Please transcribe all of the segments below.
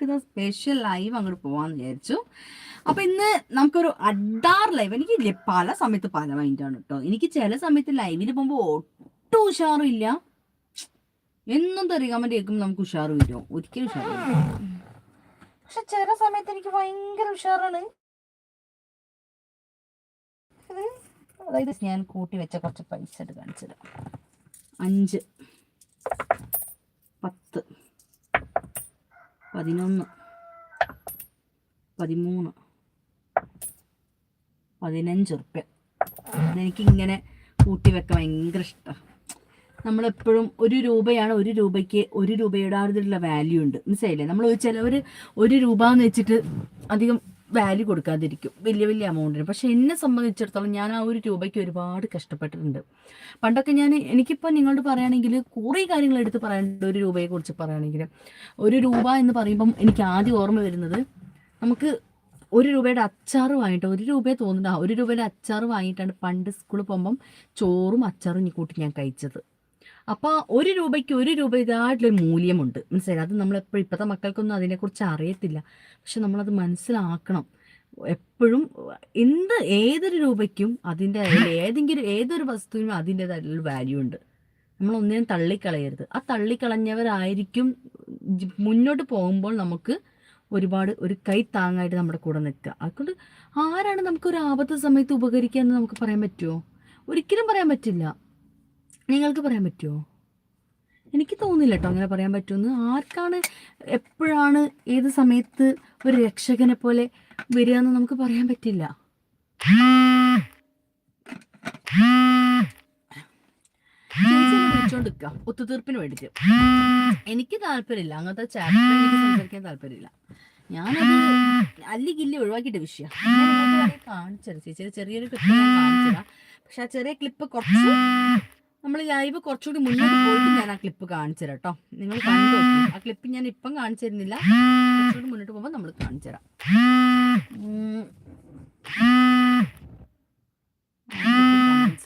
നമുക്കിത് special live അങ്ങോട്ട് പോവാന്ന് വിചാരിച്ചു. അപ്പൊ ഇന്ന് നമുക്കൊരു അഡാർ ലൈവ് എനിക്ക് പല സമയത്ത് പല മൈൻഡാണ് കേട്ടോ എനിക്ക് ചില സമയത്ത് ലൈവിൽ പോകുമ്പോൾ ഒട്ടും ഉഷാറില്ല എന്നും തെറി കമന്റ് കേൾക്കുമ്പോൾ നമുക്ക് ഉഷാറ് വരുമോ ഒരിക്കലും ഉഷാറ് പക്ഷെ ചില സമയത്ത് എനിക്ക് ഭയങ്കര ഉഷാറാണ്. അതായത് ഞാൻ കൂട്ടി വെച്ച കുറച്ച് പൈസ എടുത്ത് കാണിച്ചുതരാം അഞ്ച്. പത്ത്. പതിനൊന്ന്. പതിമൂന്ന്. പതിനഞ്ച് ഉറുപ്പ്യ. അതെനിക്കിങ്ങനെ കൂട്ടി വെക്കാൻ ഭയങ്കര ഇഷ്ടമാണ് നമ്മളെപ്പോഴും ഒരു രൂപയാണ് ഒരു രൂപയ്ക്ക് ഒരു രൂപയുടെ ആ വാല്യൂ ഉണ്ട്. മനസ്സിലായില്ലേ? നമ്മൾ ചിലവർ ഒരു രൂപ എന്ന് വെച്ചിട്ട് അധികം വാല്യൂ കൊടുക്കാതിരിക്കും. വലിയ വലിയ എമൗണ്ടിന് പക്ഷേ എന്നെ സംബന്ധിച്ചിടത്തോളം ഞാൻ ആ ഒരു രൂപയ്ക്ക് ഒരുപാട് കഷ്ടപ്പെട്ടിട്ടുണ്ട്. പണ്ടൊക്കെ ഞാൻ എനിക്കിപ്പോൾ നിങ്ങളോട് പറയുകയാണെങ്കിൽ കുറേ കാര്യങ്ങൾ എടുത്ത് പറയാനുണ്ട് ഒരു രൂപയെക്കുറിച്ച് പറയുകയാണെങ്കിൽ ഒരു രൂപ എന്ന് പറയുമ്പം എനിക്ക് ആദ്യം ഓർമ്മ വരുന്നത് നമുക്ക് ഒരു രൂപയുടെ അച്ചാർ വാങ്ങിയിട്ട് ഒരു രൂപയെ തോന്നുന്നുണ്ട് ഒരു രൂപയുടെ അച്ചാർ വാങ്ങിയിട്ടാണ് പണ്ട് സ്കൂളിൽ പോകുമ്പം ചോറും അച്ചാറും കൂട്ടി ഞാൻ കഴിച്ചത്. അപ്പോൾ ഒരു രൂപയ്ക്ക് ഒരു രൂപ ഇതായിട്ടുള്ളൊരു മൂല്യമുണ്ട്. മനസ്സിലായി? അത് നമ്മളെപ്പോഴും ഇപ്പോഴത്തെ മക്കൾക്കൊന്നും അതിനെക്കുറിച്ച് അറിയത്തില്ല. പക്ഷെ നമ്മളത് മനസ്സിലാക്കണം. എപ്പോഴും എന്ത് ഏതൊരു രൂപയ്ക്കും അതിന്റെ ഏതെങ്കിലും ഏതൊരു വസ്തുവിനും അതിന്റെതായിട്ടുള്ള വാല്യൂ ഉണ്ട്. നമ്മൾ ഒന്നിനും തള്ളിക്കളയരുത്. ആ തള്ളിക്കളഞ്ഞവരായിരിക്കും മുന്നോട്ട് പോകുമ്പോൾ നമുക്ക് ഒരുപാട് ഒരു കൈ താങ്ങായിട്ട് നമ്മുടെ കൂടെ നിൽക്കുക. അതുകൊണ്ട് ആരാണ് നമുക്ക് ഒരു ആപത്ത് സമയത്ത് ഉപകരിക്കുക എന്ന് നമുക്ക് പറയാൻ പറ്റുമോ ഒരിക്കലും പറയാൻ പറ്റില്ല. നിങ്ങൾക്ക് പറയാൻ പറ്റുമോ എനിക്ക് തോന്നുന്നില്ല കേട്ടോ അങ്ങനെ പറയാൻ പറ്റുമെന്ന് ആർക്കാണ് എപ്പോഴാണ് ഏത് സമയത്ത് ഒരു രക്ഷകനെ പോലെ വരിക എന്ന് നമുക്ക് പറയാൻ പറ്റില്ല. ഒത്തുതീർപ്പിന് വേണ്ടിയിട്ട് എനിക്ക് താല്പര്യമില്ല. അങ്ങനത്തെ ചാപ്റ്റർ എനിക്ക് സംസാരിക്കാൻ താല്പര്യമില്ല. ഞാനത് അല്ലിഗില്ലി ഒഴിവാക്കിയിട്ട് വിഷയം. കാണിച്ചത് ചേച്ചി ചെറിയൊരു ക്ലിപ്പ് കാണിച്ചതാ പക്ഷെ ആ ചെറിയ ക്ലിപ്പ് കുറച്ച് നമ്മൾ ലൈവ് കുറച്ചുകൂടി മുന്നോട്ട് പോയിട്ട് ഞാൻ ആ ക്ലിപ്പ് കാണിച്ചു തരാം കേട്ടോ നിങ്ങൾ കണ്ടു ആ ക്ലിപ്പ് ഞാൻ ഇപ്പം കാണിച്ചു തരുന്നില്ല. കുറച്ചുകൂടി മുന്നോട്ട് പോകുമ്പോൾ നമ്മൾ കാണിച്ചു തരാം.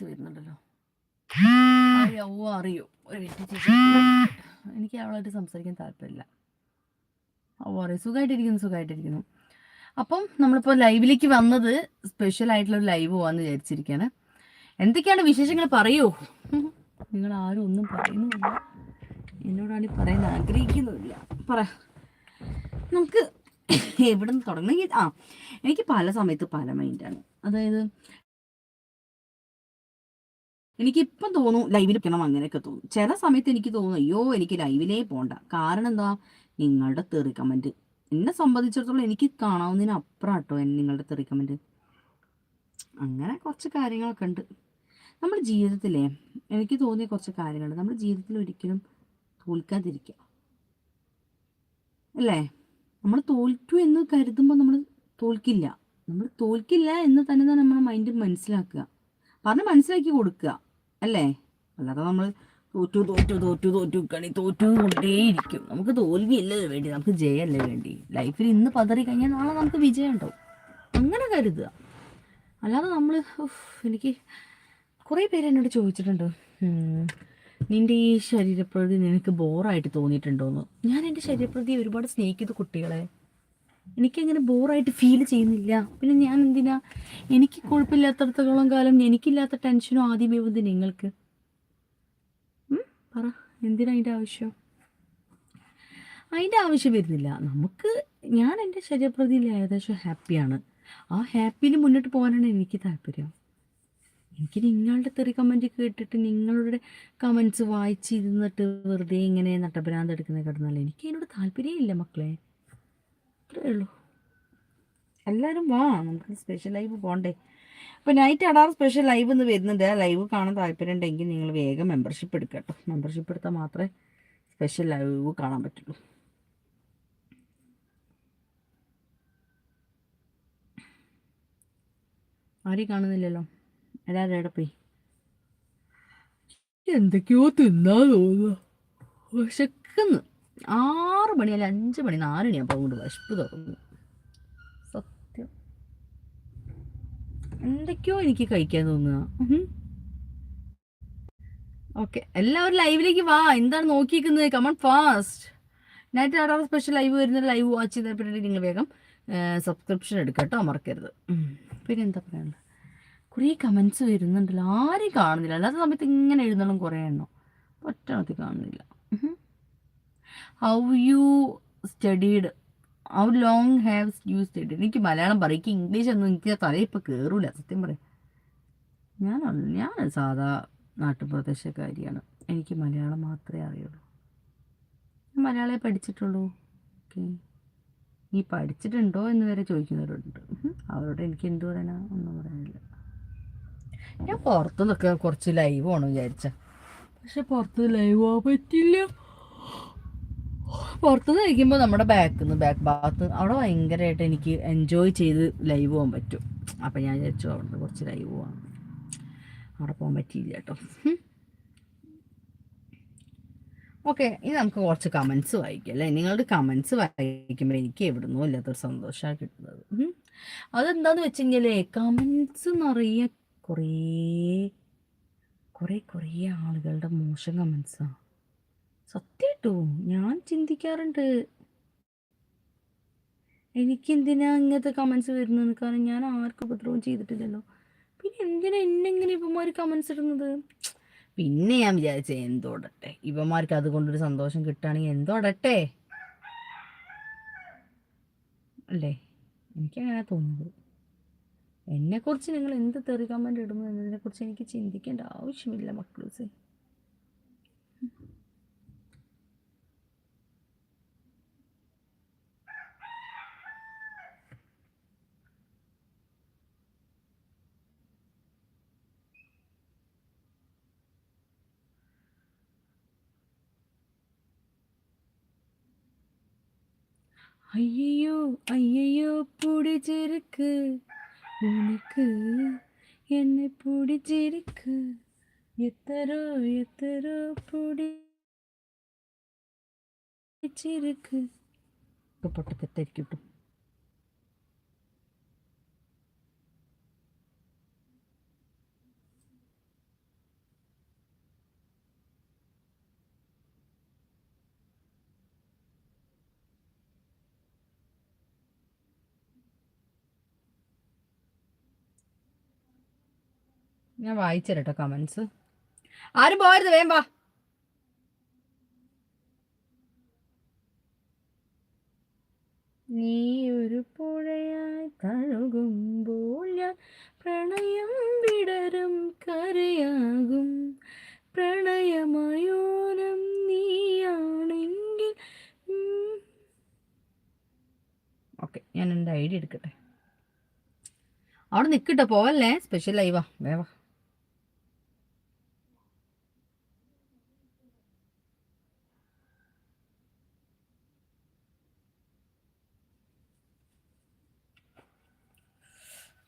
വരുന്നുണ്ടല്ലോ അറിയാവോ അറിയോ. എനിക്ക് അവളായിട്ട് സംസാരിക്കാൻ താല്പര്യമില്ല. ഓ അറിയോ? സുഖമായിട്ടിരിക്കുന്നു സുഖമായിട്ടിരിക്കുന്നു അപ്പം നമ്മളിപ്പോൾ ലൈവിലേക്ക് വന്നത് സ്പെഷ്യൽ ആയിട്ടുള്ള ഒരു ലൈവ് പോവാന്ന് വിചാരിച്ചിരിക്കുകയാണ് എന്തൊക്കെയാണ് വിശേഷങ്ങൾ? പറയൂ. നിങ്ങൾ ആരും ഒന്നും പറയുന്നുമില്ല. എന്നോടാണ് പറയാൻ ആഗ്രഹിക്കുന്നുമില്ല. പറ. നമുക്ക് എവിടെ നിന്ന് തുടങ്ങണമെങ്കിൽ ആ എനിക്ക് പല സമയത്ത് പല മൈൻഡാണ് അതായത് എനിക്കിപ്പം തോന്നും ലൈവിൽ വെക്കണം അങ്ങനെയൊക്കെ തോന്നും. ചില സമയത്ത് എനിക്ക് തോന്നും അയ്യോ എനിക്ക് ലൈവിലേ പോണ്ട. കാരണം എന്താ? നിങ്ങളുടെ തെറി കമന്റ് എന്നെ സംബന്ധിച്ചിടത്തോളം എനിക്ക് കാണാവുന്നതിന് അപ്പുറം കേട്ടോ നിങ്ങളുടെ തെറി കമന്റ് അങ്ങനെ കുറച്ച് കാര്യങ്ങളൊക്കെ ഉണ്ട്. നമ്മുടെ ജീവിതത്തിലെ എനിക്ക് തോന്നിയ കുറച്ച് കാര്യങ്ങൾ നമ്മൾ ജീവിതത്തിൽ ഒരിക്കലും തോൽക്കാതിരിക്കുക. അല്ലേ? നമ്മൾ തോൽക്കു എന്ന് കരുതുമ്പോൾ നമ്മൾ തോൽക്കില്ല. നമ്മൾ തോൽക്കില്ല എന്ന് തന്നെ തന്നെ നമ്മുടെ മൈൻഡ് മനസ്സിലാക്കുക. പറഞ്ഞ് മനസ്സിലാക്കി കൊടുക്കുക. അല്ലേ? അല്ലാതെ നമ്മൾ തോറ്റു തോറ്റു തോറ്റു തോറ്റു കളി തോറ്റു കൊണ്ടേയിരിക്കും നമുക്ക് തോൽവിയല്ലേ വേണ്ടി നമുക്ക് ജയമല്ലേ വേണ്ടി. ലൈഫിൽ ഇന്ന് പതറി കഴിഞ്ഞാൽ നാളെ നമുക്ക് വിജയം ഉണ്ടാവും അങ്ങനെ കരുതുക. അല്ലാതെ നമ്മൾ എനിക്ക് കുറേ പേര് എന്നോട് ചോദിച്ചിട്ടുണ്ട് നിന്റെ ഈ ശരീരപ്രകൃതി നിനക്ക് ബോറായിട്ട് തോന്നിയിട്ടുണ്ടോയെന്ന് ഞാൻ എന്റെ ശരീരപ്രകൃതി ഒരുപാട് സ്നേഹിക്കുന്ന കുട്ടികളെ. എനിക്കങ്ങനെ ബോറായിട്ട് ഫീൽ ചെയ്യുന്നില്ല. പിന്നെ ഞാൻ എന്തിനാ? എനിക്ക് കുഴപ്പമില്ലാത്തടത്തോളം കാലം എനിക്കില്ലാത്ത ടെൻഷനും ആദ്യമേ വന്ന് നിങ്ങൾക്ക്. പറ എന്തിനാ അതിന്റെ ആവശ്യം? അതിന്റെ ആവശ്യം വരുന്നില്ല. നമുക്ക് ഞാൻ എന്റെ ശരീരപ്രതിയിൽ ഏകദേശം ഹാപ്പിയാണ് ആ ഹാപ്പിന് മുന്നോട്ട് പോകാനാണ് എനിക്ക് താല്പര്യം. എനിക്ക് നിങ്ങളുടെ തെറി കമന്റ് കേട്ടിട്ട് നിങ്ങളുടെ കമന്റ്സ് വായിച്ചിരുന്നിട്ട് വെറുതെ ഇങ്ങനെ നട്ടഭ്രാന്ത് എടുക്കുന്ന കിടന്നല്ല? എനിക്ക് അതിനോട് താല്പര്യമില്ല മക്കളെ. അത്രേ ഉള്ളൂ. എല്ലാവരും വാ നമുക്ക് സ്പെഷ്യൽ ലൈവ് പോകണ്ടേ അപ്പോൾ നൈറ്റ് അടാർ സ്പെഷ്യൽ ലൈവ് എന്ന് വരുന്നുണ്ട്. ആ ലൈവ് കാണാൻ താല്പര്യം ഉണ്ടെങ്കിൽ നിങ്ങൾ വേഗം മെമ്പർഷിപ്പ് എടുക്കുക കേട്ടോ മെമ്പർഷിപ്പ് എടുത്താൽ മാത്രമേ സ്പെഷ്യൽ ലൈവ് കാണാൻ പറ്റുള്ളൂ. ആരെയും കാണുന്നില്ലല്ലോ? എല്ലാവരും പോയി? എന്തൊക്കെയോ തിന്നാ തോന്നുന്നു. വിശക്കുന്നു. ആറ് മണി അല്ല അഞ്ച് മണി നാല് മണിയാകുമ്പോൾ കൊണ്ട് വിശപ്പ് തുറന്നു സത്യം. എന്തൊക്കെയോ എനിക്ക് കഴിക്കാൻ തോന്നുക ഓക്കെ എല്ലാവരും ലൈവിലേക്ക് വാ. എന്താണ് നോക്കിയിരിക്കുന്നത്? കമൺ ഫാസ്റ്റ് നൈറ്റ് ആടാറ് സ്പെഷ്യൽ ലൈവ് വരുന്ന ലൈവ് വാച്ച് ചെയ്തപ്പോഴത്തേക്ക് നിങ്ങൾ വേഗം സബ്സ്ക്രിപ്ഷൻ എടുക്കാം കേട്ടോ മറക്കരുത്. ഉം. പിന്നെ എന്താ പറയാനുള്ളത്? കുറേ കമൻസ് വരുന്നുണ്ടല്ലോ. ആരും കാണുന്നില്ല. അല്ലാത്ത സമയത്ത് ഇങ്ങനെ എഴുതണം കുറേ എണ്ണം. പറ്റാത്ത കാണുന്നില്ല. How you studied how long have you studied എനിക്ക് മലയാളം പറയും. ഇംഗ്ലീഷ് ഒന്നും എനിക്ക് തലയിൽ ഇപ്പോൾ കയറൂല സത്യം പറയാം. ഞാൻ ഞാൻ സാധാ നാട്ടുപ്രദേശക്കാരിയാണ് എനിക്ക് മലയാളം മാത്രമേ അറിയുള്ളൂ. മലയാളമേ പഠിച്ചിട്ടുള്ളൂ. ഓക്കെ നീ പഠിച്ചിട്ടുണ്ടോ എന്ന് വരെ ചോദിക്കുന്നവരുണ്ട്. അവരോട് എനിക്ക് എന്ത് പറയാനാ? ഒന്നും പറയാനില്ല. ഞാൻ പുറത്ത് നിൽക്കുക കുറച്ച് ലൈവ് ആണ് വിചാരിച്ച. പക്ഷെ പുറത്ത് ലൈവ് ആവാൻ പറ്റില്ല പുറത്തുനിന്ന് കഴിക്കുമ്പോൾ നമ്മുടെ ബാക്കിൽ നിന്ന് ബാക്ക് ഭാഗത്ത് അവിടെ ഭയങ്കരമായിട്ട് എനിക്ക് എൻജോയ് ചെയ്ത് ലൈവ് പോകാൻ പറ്റും. അപ്പം ഞാൻ വിചാരിച്ചു അവിടെ കുറച്ച് ലൈവ് പോകാം അവിടെ പോകാൻ പറ്റിയില്ല കേട്ടോ. ഓക്കെ ഇനി നമുക്ക് കുറച്ച് കമൻസ് വായിക്കാം അല്ലേ? നിങ്ങളുടെ കമൻസ് വായിക്കുമ്പോൾ എനിക്ക് എവിടുന്നോ ഇല്ലാത്തൊരു സന്തോഷമാണ് കിട്ടുന്നത്. അതെന്താന്ന് വെച്ച് കഴിഞ്ഞാലേ കമൻസ് നിറയെ കുറേ കുറേ കുറേ ആളുകളുടെ മോശം കമൻസാണ് സത്യട്ടോ ഞാൻ ചിന്തിക്കാറുണ്ട്. എനിക്കെന്തിനാ ഇങ്ങനത്തെ കമൻസ് വരുന്നത്? കാരണം ഞാൻ ആർക്കും ഉപദ്രവം ചെയ്തിട്ടില്ലല്ലോ. പിന്നെ എന്തിനാ എന്നെങ്ങനെ ഇവന്മാർ കമൻസ് ഇടുന്നത്? പിന്നെ ഞാൻ വിചാരിച്ചേ എന്തോടട്ടെ? ഇവന്മാർക്ക് അതുകൊണ്ടൊരു സന്തോഷം കിട്ടുകയാണെങ്കിൽ എന്തോടട്ടെ? അല്ലേ? എനിക്കങ്ങനെ തോന്നുന്നത്. എന്നെക്കുറിച്ച് നിങ്ങൾ എന്ത് തെറി കമന്റ് ഇടുന്നു എന്നതിനെക്കുറിച്ച് എനിക്ക് ചിന്തിക്കേണ്ട ആവശ്യമില്ല മക്കളൂസേ. അയ്യോ അയ്യോ പുടി ചെറുക്ക്. உனக்கு என்னை பிடிச்சிருக்கு. எத்தரோ எத்தரோ பிடிச்சிருக்கு. பட்டத்தை தெரிக்கி விட்டு ഞാൻ വായിച്ചരട്ടോ കമൻസ് ആരും പോകരുത് വേം വാ. നീ ഒരു പുഴയായി തഴുകുമ്പോൾ ഞാൻ പ്രണയം വിടരും കരയാകും പ്രണയമയോനം നീയാണെങ്കിൽ ഓക്കെ ഞാൻ എന്റെ ഐ ഡി എടുക്കട്ടെ. അവിടെ നിൽക്കട്ടെ പോവല്ലേ? സ്പെഷ്യൽ ലൈവാ വേവാ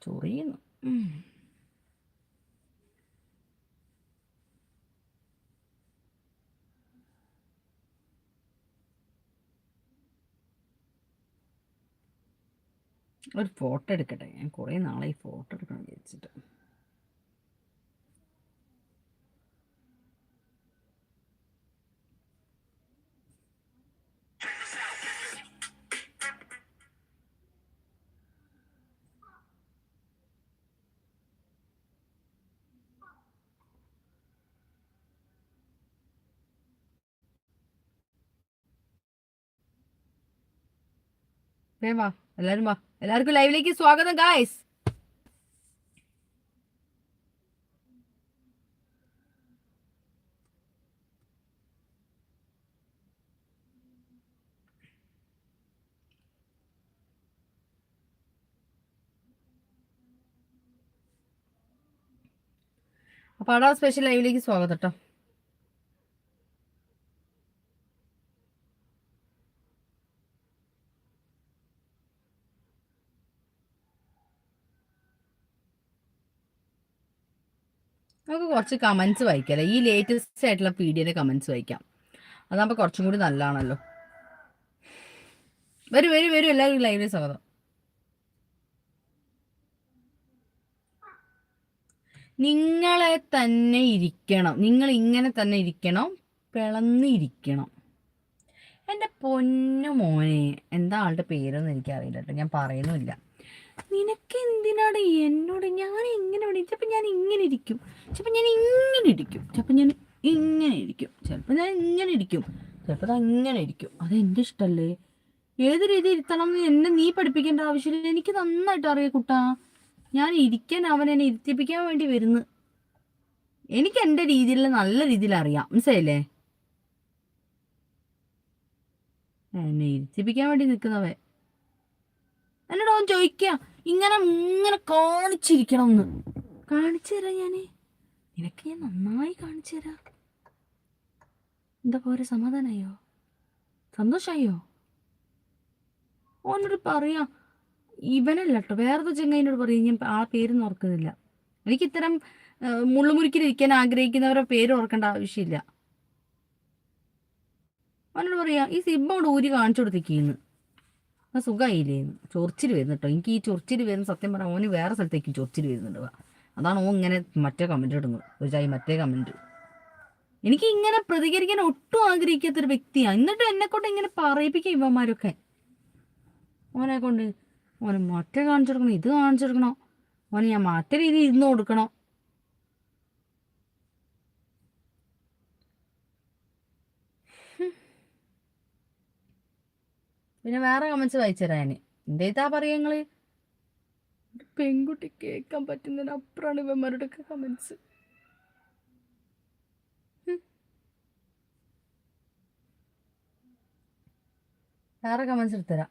ചൊറിയുന്നു. ഒരു ഫോട്ടോ എടുക്കട്ടെ ഞാൻ കുറേ നാളെ ഈ ഫോട്ടോ എടുക്കണം വിചാരിച്ചിട്ട് വേം വാ എല്ലാരും വാ. എല്ലാവർക്കും ലൈവിലേക്ക് സ്വാഗതം ഗായ്സ് അപ്പൊ അടാ സ്പെഷ്യൽ ലൈവിലേക്ക് സ്വാഗതം കേട്ടോ നമുക്ക് കുറച്ച് കമൻസ് വായിക്കാം ഈ ലേറ്റസ്റ്റ് ആയിട്ടുള്ള പി ഡിയുടെ കമൻസ് വായിക്കാം. അതാകുമ്പോൾ കുറച്ചും കൂടി നല്ലതാണല്ലോ. വരും വരും വരും. എല്ലാവരും ലൈവിൽ സ്വാഗതം. നിങ്ങളെ തന്നെ ഇരിക്കണം. നിങ്ങൾ ഇങ്ങനെ തന്നെ ഇരിക്കണം. പിളന്നിരിക്കണം എന്റെ പൊന്നു മോനെ. എന്താ ആളുടെ പേരൊന്നും എനിക്കറിയില്ല കേട്ടോ. ഞാൻ പറയുന്നുമില്ല. നിനക്ക് എന്തിനാണ് എന്നോട് ഞാൻ എങ്ങനെ വേണ്ടി ചിലപ്പോൾ ഞാൻ ഇങ്ങനെ ഇരിക്കും. ചിലപ്പോൾ ഞാൻ ഇങ്ങനെ ഇരിക്കും. ചിലപ്പോൾ ഞാൻ ഇങ്ങനെ ഇരിക്കും. ചിലപ്പോൾ ഞാൻ ഇങ്ങനെ ഇരിക്കും. ചിലപ്പോൾ അങ്ങനെ ഇരിക്കും. അത് എന്റെ ഇഷ്ടമല്ലേ ഏത് രീതി ഇരുത്തണം എന്ന് എന്നെ നീ പഠിപ്പിക്കേണ്ട ആവശ്യമില്ല. എനിക്ക് നന്നായിട്ട് അറിയാം കുട്ടാ. ഞാൻ ഇരിക്കാൻ അവൻ എന്നെ ഇരുത്തിപ്പിക്കാൻ വേണ്ടി വരുന്നു. എനിക്ക് എന്റെ രീതിയിൽ നല്ല രീതിയിൽ അറിയാം. മനസ്സിലല്ലേ എന്നെ ഇരുത്തിപ്പിക്കാൻ വേണ്ടി നിൽക്കുന്നവൻ. എന്നോട് അവൻ ചോദിക്കുക ഇങ്ങനെ ഇങ്ങനെ കാണിച്ചിരിക്കണം എന്ന് കാണിച്ചു തരാം ഞാൻ നിനക്ക് ഞാൻ നന്നായി കാണിച്ചു തരാം. എന്താ പോരെ സമാധാനായോ? സന്തോഷായോ? ഓനോട് പറയാം ഇവനല്ല കേട്ടോ വേറൊരു ചെങ്ങൈനോട് പറയും ഞാൻ ആ പേരൊന്നും ഓർക്കുന്നില്ല. എനിക്ക് ഇത്തരം മുള്ളുമുരുക്കിലിരിക്കാൻ ആഗ്രഹിക്കുന്നവരുടെ പേര് ഓർക്കേണ്ട ആവശ്യമില്ല. അവനോട് പറയാ ഈ സിബ്ബോട് ഊരി കാണിച്ചു കൊടുത്തേക്കിന്ന് ആ സുഖമായില്ലേന്ന് ചൊറിച്ചിൽ വരുന്നു കേട്ടോ എനിക്ക് ഈ ചൊറിച്ചിൽ വരുന്ന സത്യം പറഞ്ഞാൽ ഓന് വേറെ സ്ഥലത്തേക്ക് ചൊറിച്ചിൽ വരുന്നുണ്ട് അതാണ് ഓ ഇങ്ങനെ മറ്റേ കമന്റ് ഇടുന്നത് ചായ മറ്റേ കമന്റ് എനിക്ക് ഇങ്ങനെ പ്രതികരിക്കാൻ ഒട്ടും ആഗ്രഹിക്കാത്തൊരു വ്യക്തിയാണ് എന്നിട്ട് എന്നെ കൊണ്ട് ഇങ്ങനെ പറയിപ്പിക്കുക ഇവന്മാരൊക്കെ. ഓനെ കൊണ്ട് ഓനെ മറ്റേ കാണിച്ചു കൊടുക്കണം ഇത് കാണിച്ചു കൊടുക്കണോ. ഓനെ ഞാൻ മറ്റേ രീതിയിൽ ഇരുന്ന് കൊടുക്കണോ. പിന്നെ വേറെ കമൻസ് ഞാൻ എന്തേതാ പറയാ നിങ്ങൾ പെൺകുട്ടി കേൾക്കാൻ പറ്റുന്നതിന് അപ്പുറാണ് ഇവന്മാരുടെ ഒക്കെ കമൻസ് വേറെ കമൻസ് എടുത്തരാം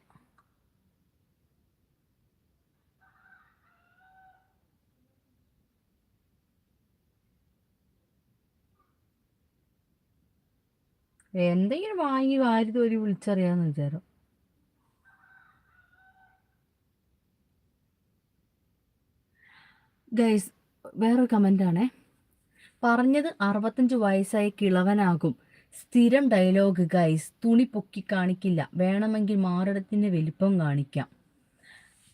എന്തെങ്കിലും വാങ്ങി വാരി തോരി വിളിച്ചറിയാന്ന് വിചാരം. ഗൈസ് വേറൊരു കമന്റാണേ പറഞ്ഞത് അറുപത്തഞ്ച് വയസ്സായ കിളവനാകും. സ്ഥിരം ഡയലോഗ് ഗൈസ് തുണി പൊക്കി കാണിക്കില്ല. വേണമെങ്കിൽ മാറിടത്തിന്റെ വലിപ്പം കാണിക്കാം.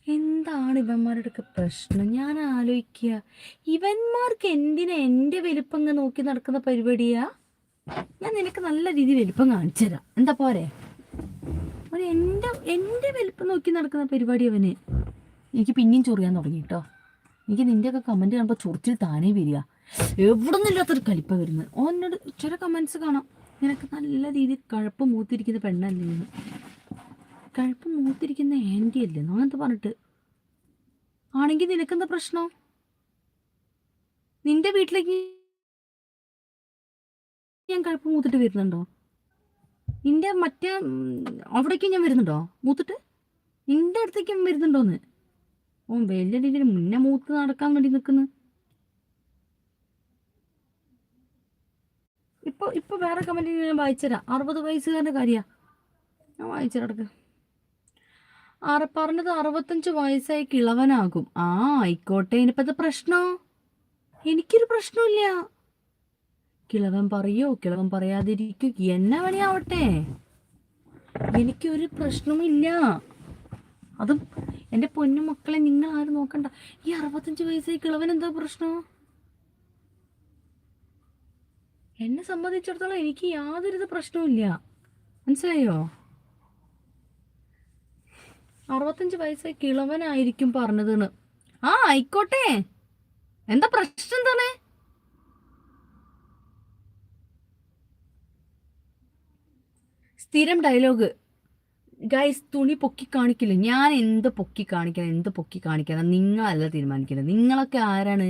എന്താണ് ഇവന്മാരുടെ പ്രശ്നം? ഞാൻ ആലോചിക്കുക. ഇവന്മാർക്ക് എന്തിനാ എന്റെ വലിപ്പം നോക്കി നടക്കുന്ന പരിപാടിയാ? ഞാൻ നിനക്ക് നല്ല രീതിയിൽ വലിപ്പം കാണിച്ചു തരാം. എന്താ പോരെ? എന്റെ എന്റെ വലിപ്പം നോക്കി നടക്കുന്ന പരിപാടി അവന്. എനിക്ക് പിന്നെയും ചൊറിയാൻ തുടങ്ങി കേട്ടോ. എനിക്ക് നിന്റെയൊക്കെ കമന്റ് കാണുമ്പോൾ ചൊറിച്ചിൽ താനേ വരിക. എവിടെ നിന്നില്ലാത്തൊരു കലിപ്പ വരുന്നത്. ഓനോട് ചില കമൻസ് കാണാം. നിനക്ക് നല്ല രീതിയിൽ കഴപ്പ് മൂത്തിരിക്കുന്ന പെണ്ണല്ലേ കഴപ്പ് മൂത്തിരിക്കുന്ന ആന്റി അല്ലേ? അങ്ങനത്തെ പറഞ്ഞിട്ട്? ആണെങ്കിൽ നിനക്കെന്താ പ്രശ്നം? നിന്റെ വീട്ടിലേക്ക് ഞാൻ കഴപ്പ് മൂത്തിട്ട് വരുന്നുണ്ടോ? നിന്റെ മറ്റേ അവിടേക്ക് ഞാൻ വരുന്നുണ്ടോ? മൂത്തിട്ട്? നിന്റെ അടുത്തേക്കും വരുന്നുണ്ടോന്ന്? ഓ വലിയ രീതിയിൽ മുന്നേ മൂത്ത് നടക്കാൻ വേണ്ടി നിൽക്കുന്നു. ഇപ്പൊ ഇപ്പൊ വേറെ കമന്റ് ഞാൻ വായിച്ചുതരാം അറുപത് വയസ്സുകാരന്റെ കാര്യ. ഞാൻ വായിച്ചിടക്ക് ആറ് പറഞ്ഞത് അറുപത്തഞ്ച് വയസ്സായി കിളവനാകും. ആ ആയിക്കോട്ടെ. ഇനിയിപ്പത്തെ പ്രശ്നോ? എനിക്കൊരു പ്രശ്നമില്ല കിളവൻ പറയോ? കിളവൻ പറയാതിരിക്കും. എന്നെ വേണിയാവട്ടെ എനിക്കൊരു പ്രശ്നമില്ല അതും എന്റെ പൊന്നു മക്കളെ നിങ്ങൾ ആരും നോക്കണ്ട. ഈ അറുപത്തഞ്ച് വയസ്സായി കിളവൻ എന്താ പ്രശ്നം? എന്നെ സംബന്ധിച്ചിടത്തോളം എനിക്ക് യാതൊരുവിധ പ്രശ്നവുമില്ല മനസ്സിലായോ? അറുപത്തഞ്ച് വയസ്സായി കിളവനായിരിക്കും പറഞ്ഞതെന്ന്. ആ ആയിക്കോട്ടെ. എന്താ പ്രശ്നം എന്താണ്? സ്ഥിരം ഡയലോഗ് ഗൈസ് തുണി പൊക്കി കാണിക്കില്ല? ഞാൻ എന്ത് പൊക്കി കാണിക്കണം? എന്ത് പൊക്കി കാണിക്കണം? നിങ്ങളല്ല തീരുമാനിക്കുന്നത് നിങ്ങളൊക്കെ ആരാണ്?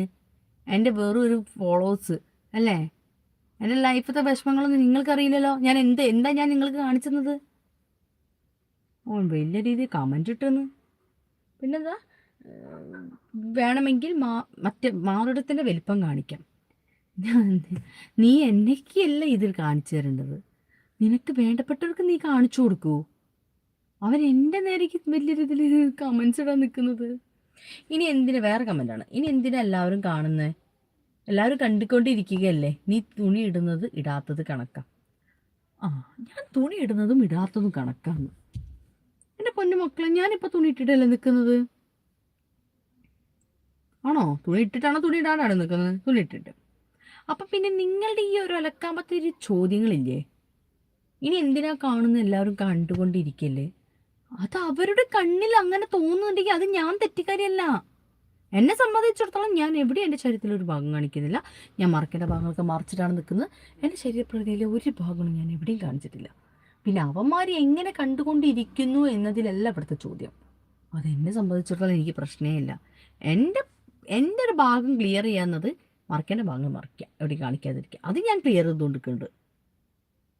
എന്റെ വെറും ഒരു ഫോളോവേഴ്സ് അല്ലേ? എന്റെ ലൈഫത്തെ വിഷമങ്ങളൊന്നും നിങ്ങൾക്കറിയില്ലല്ലോ? ഞാൻ എന്ത് എന്താ ഞാൻ നിങ്ങൾക്ക് കാണിച്ചത് ഓ വലിയ രീതിയിൽ കമന്റ് ഇട്ടെന്ന്. പിന്നെന്താ? വേണമെങ്കിൽ മാ മറ്റേ മാറിടത്തിന്റെ വലിപ്പം കാണിക്കാം. നീ എന്നൊക്കെയല്ല ഇതിൽ കാണിച്ചു തരേണ്ടത്? നിനക്ക് വേണ്ടപ്പെട്ടവർക്ക് നീ കാണിച്ചു കൊടുക്കൂ. അവൻ എന്റെ നേരേക്ക് വലിയ രീതിയിൽ കമൻസ് ഇടാൻ നിൽക്കുന്നത് ഇനി എന്തിനാ വേറെ കമന്റാണ് ഇനി എന്തിനാ എല്ലാവരും കാണുന്നത് എല്ലാവരും കണ്ടുകൊണ്ടിരിക്കുകയല്ലേ നീ തുണി ഇടുന്നത് ഇടാത്തത് കണക്കാം. ആ ഞാൻ തുണി ഇടുന്നതും ഇടാത്തതും കണക്കാന്ന്. എന്റെ പൊന്നു മക്കളെ ഞാനിപ്പോൾ തുണി ഇട്ടിട്ടല്ലേ നിൽക്കുന്നത് ആണോ? തുണി ഇട്ടിട്ടാണോ തുണി ഇടാനാണോ നിൽക്കുന്നത് തുണി ഇട്ടിട്ട്. അപ്പം പിന്നെ നിങ്ങളുടെ ഈ ഒരു അലക്കാമ്പത്തെ ചോദ്യങ്ങളില്ലേ? ഇനി എന്തിനാ കാണുന്ന എല്ലാവരും കണ്ടുകൊണ്ടിരിക്കല്ലേ? അത് അവരുടെ കണ്ണിൽ അങ്ങനെ തോന്നുന്നുണ്ടെങ്കിൽ അത് ഞാൻ തെറ്റിക്കാരിയല്ല. എന്നെ സംബന്ധിച്ചിടത്തോളം ഞാൻ എവിടെ എന്റെ ശരീരത്തിൽ ഒരു ഭാഗം കാണിക്കുന്നില്ല. ഞാൻ മറക്കേണ്ട ഭാഗങ്ങളൊക്കെ മറച്ചിട്ടാണ് നിൽക്കുന്നത്. എന്റെ ശരീരപ്രകൃതിയിലെ ഒരു ഭാഗങ്ങളും ഞാൻ എവിടെയും കാണിച്ചിട്ടില്ല. പിന്നെ അവന്മാർ എങ്ങനെ കണ്ടുകൊണ്ടിരിക്കുന്നു എന്നതിലല്ല ഇവിടുത്തെ ചോദ്യം. അതെന്നെ സംബന്ധിച്ചിടത്തോളം എനിക്ക് പ്രശ്നമേ ഇല്ല. എന്റെ എന്റെ ഒരു ഭാഗം ക്ലിയർ ചെയ്യാന്നത് മറക്കേണ്ട ഭാഗം മറിക്കുക എവിടെ കാണിക്കാതിരിക്കുക. അത് ഞാൻ ക്ലിയർ ചെയ്തുകൊണ്ടിരിക്കുന്നുണ്ട്.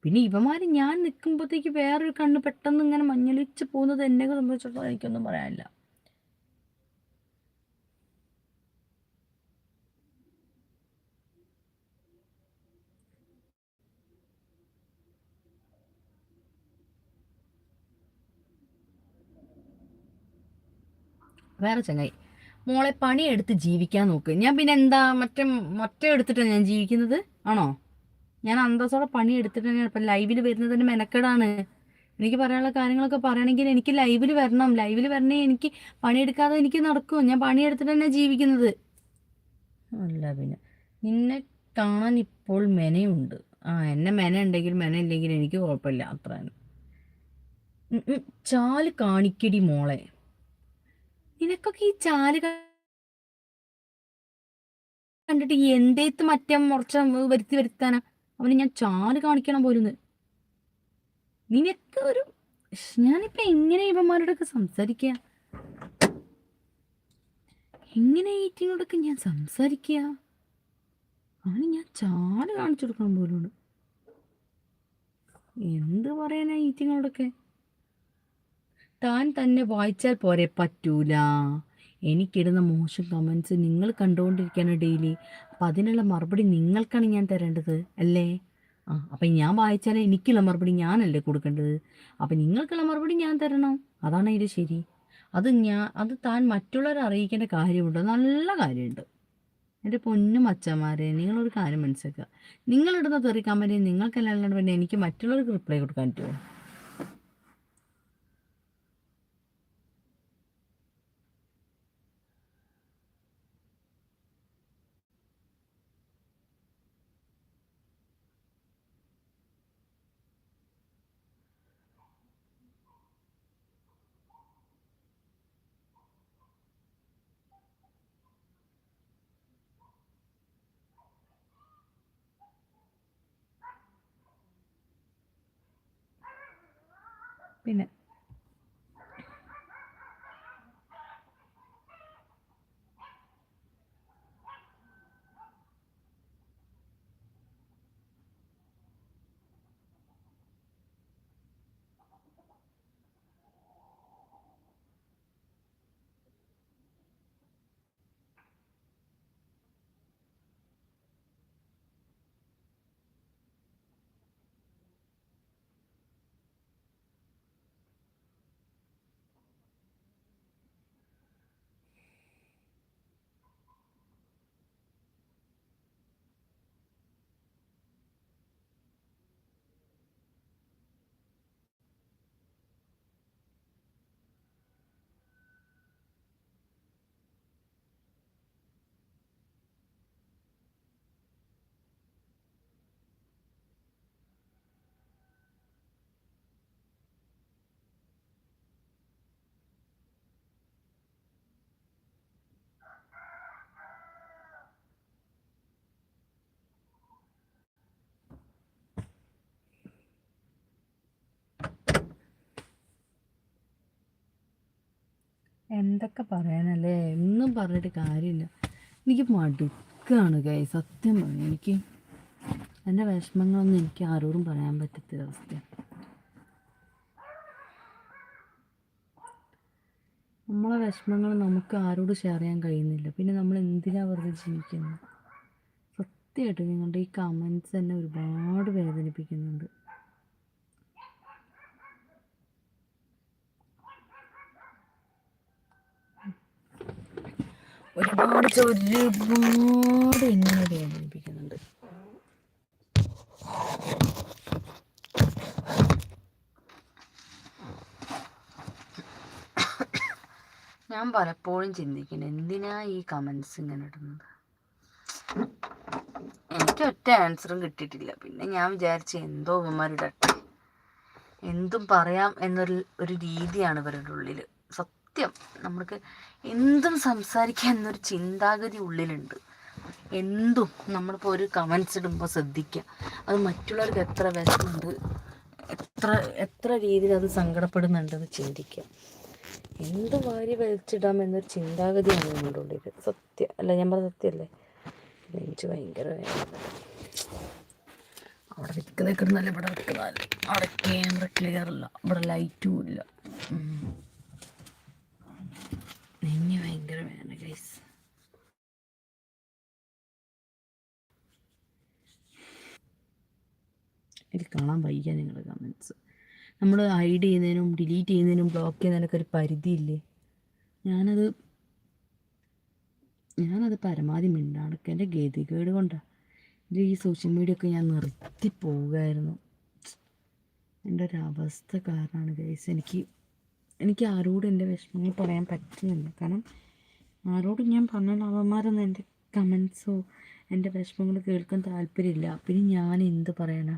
പിന്നെ ഇവന്മാർ ഞാൻ നിൽക്കുമ്പോഴത്തേക്ക് വേറൊരു കണ്ണ് പെട്ടെന്ന് ഇങ്ങനെ മഞ്ഞളിച്ച് പോകുന്നത് എന്നെ സംബന്ധിച്ചിടത്തോളം എനിക്കൊന്നും പറയാനില്ല. വേറെ ചങ്ങായി. മോളെ പണിയെടുത്ത് ജീവിക്കാൻ നോക്ക്. ഞാൻ പിന്നെ എന്താ മറ്റേ മറ്റേ എടുത്തിട്ടാണ് ഞാൻ ജീവിക്കുന്നത്? ആണോ? ഞാൻ അന്തസ്സോടെ പണി എടുത്തിട്ട് തന്നെയാണ് ഇപ്പം ലൈവിൽ വരുന്നത് തന്നെ മെനക്കെടാണ്. എനിക്ക് പറയാനുള്ള കാര്യങ്ങളൊക്കെ പറയണമെങ്കിൽ എനിക്ക് ലൈവിൽ വരണം. ലൈവിൽ വരണേ എനിക്ക് പണിയെടുക്കാതെ എനിക്ക് നടക്കും. ഞാൻ പണിയെടുത്തിട്ട് തന്നെ ജീവിക്കുന്നത്. അല്ല പിന്നെ നിന്നെ കാണാൻ ഇപ്പോൾ മെനയുണ്ട്. ആ എന്നെ മെന ഉണ്ടെങ്കിൽ മെന ഇല്ലെങ്കിൽ എനിക്ക് കുഴപ്പമില്ല അത്ര. ചാൽ കാണിക്കടി മോളെ. നിനക്കൊക്കെ ഈ ചാൽ കണ്ടിട്ട് എന്തേത്ത് മറ്റേ മുറച്ച വരുത്തി വരുത്താനാ? അവന് ഞാൻ ചാൽ കാണിക്കണം പോലും നിനക്ക് ഒരു ഞാനിപ്പോ എങ്ങനെ ഇവന്മാരോടൊക്കെ സംസാരിക്കുക എങ്ങനെ ഈറ്റിനോടൊക്കെ ഞാൻ സംസാരിക്കുക അവന് ഞാൻ ചാൽ കാണിച്ചു കൊടുക്കണം പോലും എന്ത് പറയാനാ ഈറ്റിങ്ങളോടൊക്കെ താൻ തന്നെ വായിച്ചാൽ പോരെ പറ്റൂല. എനിക്കിടുന്ന മോശം കമൻസ് നിങ്ങൾ കണ്ടുകൊണ്ടിരിക്കാനോ ഡെയിലി അപ്പം അതിനുള്ള മറുപടി നിങ്ങൾക്കാണ് ഞാൻ തരേണ്ടത് അല്ലേ? ആ അപ്പം ഞാൻ വായിച്ചാൽ എനിക്കുള്ള മറുപടി ഞാനല്ലേ കൊടുക്കേണ്ടത്? അപ്പം നിങ്ങൾക്കുള്ള മറുപടി ഞാൻ തരണം. അതാണ് അതിന്റെ ശരി. അത് ഞാൻ അത് താൻ മറ്റുള്ളവരെ അറിയിക്കേണ്ട കാര്യമുണ്ട്. നല്ല കാര്യമുണ്ട്. എന്റെ പൊന്നും അച്ഛന്മാരെ നിങ്ങളൊരു കാര്യം മനസ്സിലാക്കുക. നിങ്ങളിടുന്ന തെറി കമന്റ് നിങ്ങൾക്കല്ലാണ്ട് പിന്നെ എനിക്ക് മറ്റുള്ളവർക്ക് റിപ്ലൈ കൊടുക്കാൻ പറ്റുമോ? പിന്നെ എന്തൊക്കെ പറയാനല്ലേ? ഒന്നും പറഞ്ഞിട്ട് കാര്യമില്ല. എനിക്ക് മടുക്കാണ് കൈ സത്യം പറഞ്ഞു എനിക്ക് എന്റെ വിഷമങ്ങളൊന്നും എനിക്ക് ആരോടും പറയാൻ പറ്റാത്തൊരവസ്ഥയാണ് നമ്മളെ വിഷമങ്ങൾ നമുക്ക് ആരോട് ഷെയർ ചെയ്യാൻ കഴിയുന്നില്ല. പിന്നെ നമ്മൾ എന്തിനാ വെറുതെ ജീവിക്കുന്നത്? സത്യമായിട്ട് നിങ്ങളുടെ ഈ കമൻസ് തന്നെ ഒരുപാട് വേദനിപ്പിക്കുന്നുണ്ട്. ഒരുപാട് ഒരുപാട് എന്നെ വേദനിപ്പിക്കുന്നുണ്ട് ഞാൻ പലപ്പോഴും ചിന്തിക്കുന്നു എന്തിനാ ഈ കമൻസ് ഇങ്ങനെ ഇടുന്നത്? എനിക്ക് ഒറ്റ ആൻസറും കിട്ടിയിട്ടില്ല. പിന്നെ ഞാൻ വിചാരിച്ചു എന്തോ ഇവന്മാരിടട്ടെ? എന്തും പറയാം എന്നൊരു ഒരു രീതിയാണ് ഇവരുടെ ഉള്ളിൽ സത്യം നമുക്ക് എന്തും സംസാരിക്കാം എന്നൊരു ചിന്താഗതി ഉള്ളിലുണ്ട്. എന്തും നമ്മളിപ്പോൾ ഒരു കമൻസ് ഇടുമ്പോൾ ശ്രദ്ധിക്കുക അത് മറ്റുള്ളവർക്ക് എത്ര വിഷമുണ്ട് എത്ര എത്ര രീതിയിൽ അത് സങ്കടപ്പെടുന്നുണ്ടെന്ന് ചിന്തിക്കുക എന്ത് വാരി വലിച്ചിടാം എന്നൊരു ചിന്താഗതിയാണ് നമ്മുടെ ഉള്ളിൽ സത്യം. അല്ല ഞാൻ പറഞ്ഞ സത്യമല്ലേ നെഞ്ച് ഭയങ്കര അവിടെ വിൽക്കുന്ന കിടന്നല്ലേ ഇവിടെ വിൽക്കുന്നതല്ല അവിടെ ക്യാമറ ക്ലിയർ ഇല്ല ഇവിടെ ലൈറ്റും ഇല്ല. നെഞ്ഞ് ഭയങ്കര വേണം ഗൈസ് കാണാൻ വയ്യ നിങ്ങളുടെ കമൻസ് നമ്മൾ ഹൈഡ് ചെയ്യുന്നതിനും ഡിലീറ്റ് ചെയ്യുന്നതിനും ബ്ലോക്ക് ചെയ്യുന്നതിനൊക്കെ ഒരു പരിധിയില്ലേ? ഞാനത് ഞാനത് പരമാവധി മിണ്ടാണൊക്കെ. എന്റെ ഗതികേട് കൊണ്ടാണ് ഇത് ഈ സോഷ്യൽ മീഡിയ ഒക്കെ ഞാൻ നിർത്തി പോവുകയായിരുന്നു. എന്റെ ഒരു അവസ്ഥ കാരണമാണ് ഗൈസ് എനിക്ക് എനിക്ക് ആരോടും എന്റെ വിഷമങ്ങൾ പറയാൻ പറ്റുന്നില്ല. കാരണം ആരോടും ഞാൻ പറഞ്ഞാൽ അവന്മാരൊന്നും എന്റെ കമൻസോ എന്റെ വിഷമങ്ങൾ കേൾക്കാൻ താല്പര്യമില്ല. പിന്നെ ഞാൻ എന്ത് പറയാനാ?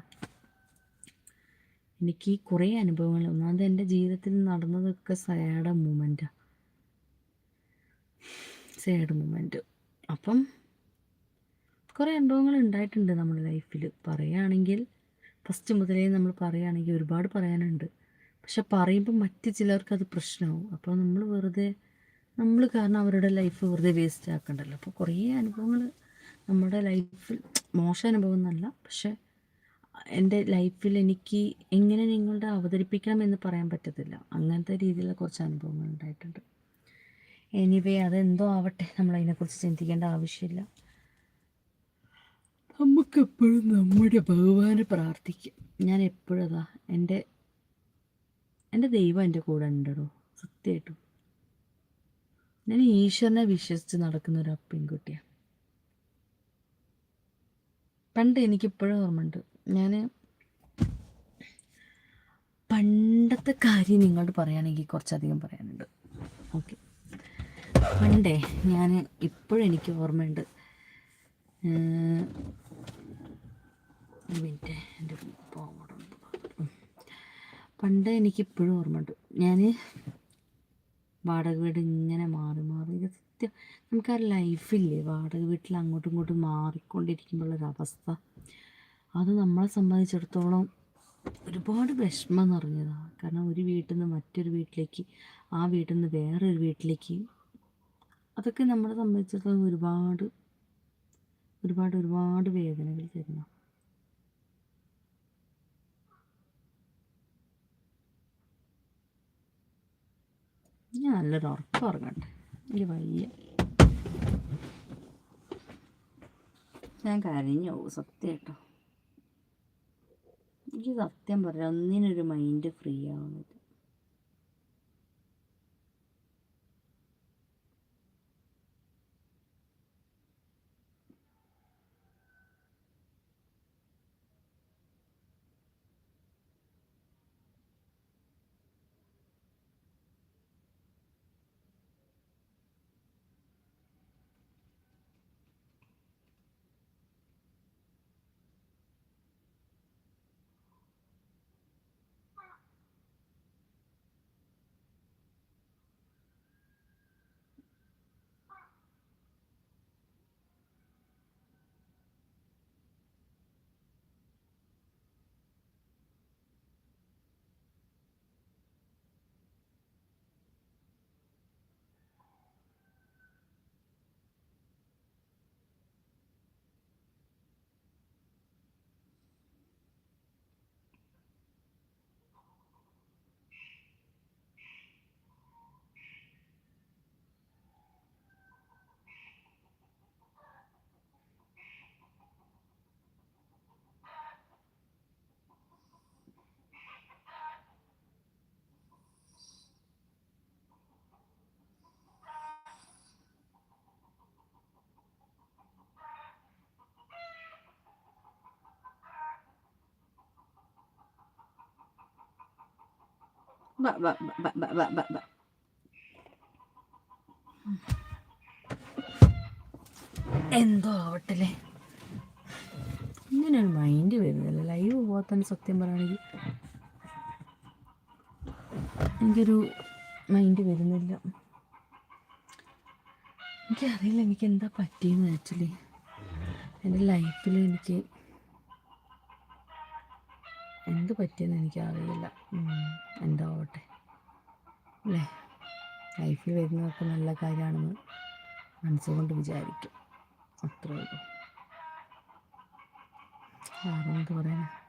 എനിക്ക് കുറേ അനുഭവങ്ങൾ ഒന്നാമത് എന്റെ ജീവിതത്തിൽ നടന്നതൊക്കെ സയാഡ മൂമെന്റാണ് സാഡ് മൂമെന്റ് അപ്പം കുറേ അനുഭവങ്ങൾ ഉണ്ടായിട്ടുണ്ട് നമ്മുടെ ലൈഫിൽ പറയുകയാണെങ്കിൽ ഫസ്റ്റ് മുതലേ നമ്മൾ പറയുകയാണെങ്കിൽ ഒരുപാട് പറയാനുണ്ട്. പക്ഷെ പറയുമ്പോൾ മറ്റ് ചിലർക്ക് അത് പ്രശ്നമാവും അപ്പോൾ നമ്മൾ വെറുതെ നമ്മൾ കാരണം അവരുടെ ലൈഫ് വെറുതെ വേസ്റ്റ് ആക്കണ്ടല്ലോ. അപ്പോൾ കുറേ അനുഭവങ്ങൾ നമ്മുടെ ലൈഫിൽ മോശം അനുഭവം എന്നല്ല പക്ഷെ എന്റെ ലൈഫിൽ എനിക്ക് എങ്ങനെ നിങ്ങളുടെ അവതരിപ്പിക്കണം എന്ന് പറയാൻ പറ്റത്തില്ല. അങ്ങനത്തെ രീതിയിലുള്ള കുറച്ച് അനുഭവങ്ങൾ ഉണ്ടായിട്ടുണ്ട്. എനിവേ അതെന്തോ ആവട്ടെ. നമ്മൾ അതിനെക്കുറിച്ച് ചിന്തിക്കേണ്ട ആവശ്യമില്ല. നമുക്കെപ്പോഴും നമ്മുടെ ഭഗവാനെ പ്രാർത്ഥിക്കാം. ഞാൻ എപ്പോഴും അതാ എന്റെ എന്റെ ദൈവം എന്റെ കൂടെ ഉണ്ടോ സത്യമായിട്ടും ഞാൻ ഈശ്വരനെ വിശ്വസിച്ച് നടക്കുന്ന ഒരു പെൺകുട്ടിയാണ് പണ്ട് എനിക്കിപ്പോഴും ഓർമ്മയുണ്ട്. ഞാൻ പണ്ടത്തെ കാര്യം നിങ്ങളോട് പറയുകയാണെങ്കിൽ കുറച്ചധികം പറയാനുണ്ട്. ഓക്കെ. പണ്ടേ ഞാൻ ഇപ്പോഴും എനിക്ക് ഓർമ്മയുണ്ട്. മിനിറ്റ് എന്റെ പോകണം പണ്ട് എനിക്കിപ്പോഴും ഓർമ്മയുണ്ട്. ഞാൻ വാടക വീട് ഇങ്ങനെ മാറി മാറി സത്യം നമുക്ക് ആ ലൈഫില്ലേ? വാടക വീട്ടിൽ അങ്ങോട്ടും ഇങ്ങോട്ടും മാറിക്കൊണ്ടിരിക്കുമ്പോഴുള്ളൊരവസ്ഥ അത് നമ്മളെ സംബന്ധിച്ചിടത്തോളം ഒരുപാട് വിഷമം നിറഞ്ഞതാണ് കാരണം ഒരു വീട്ടിൽ നിന്ന് മറ്റൊരു വീട്ടിലേക്ക് ആ വീട്ടിൽ നിന്ന് വേറൊരു വീട്ടിലേക്ക് അതൊക്കെ നമ്മളെ സംബന്ധിച്ചിടത്തോളം ഒരുപാട് ഒരുപാട് ഒരുപാട് വേദനകൾ തരുന്നു ഞാൻ നല്ലൊരു ഉറക്കം ഉറങ്ങട്ടെ. എനിക്ക് വയ്യ. ഞാൻ കരഞ്ഞു. സത്യം കേട്ടോ എനിക്ക് സത്യം പറയാം ഒന്നിനൊരു മൈൻഡ് ഫ്രീ ആവുന്നില്ല ബ bak, bak, bak, bak, bak, bak. എന്തോ ആവട്ടല്ലേ ഇങ്ങനെ ഒരു മൈൻഡ് വരുന്നില്ല ലൈവ് പോകാൻ സത്യം പറയുകയാണെങ്കിൽ. എനിക്കൊരു മൈൻഡ് വരുന്നില്ല. എനിക്കറിയില്ല എനിക്ക് എന്താ പറ്റിയെന്ന് ആക്ച്വലി എന്റെ ലൈഫിൽ എനിക്ക് എന്ത് പറ്റിയെന്ന് എനിക്കറിയില്ല. എന്താവട്ടെ അല്ലേ? ലൈഫിൽ വരുന്നതൊക്കെ നല്ല കാര്യമാണെന്ന് മനസ്സുകൊണ്ട് വിചാരിക്കും. അത്രേ ഉള്ളൂ. വേറെ എന്ത് പറയാനാ?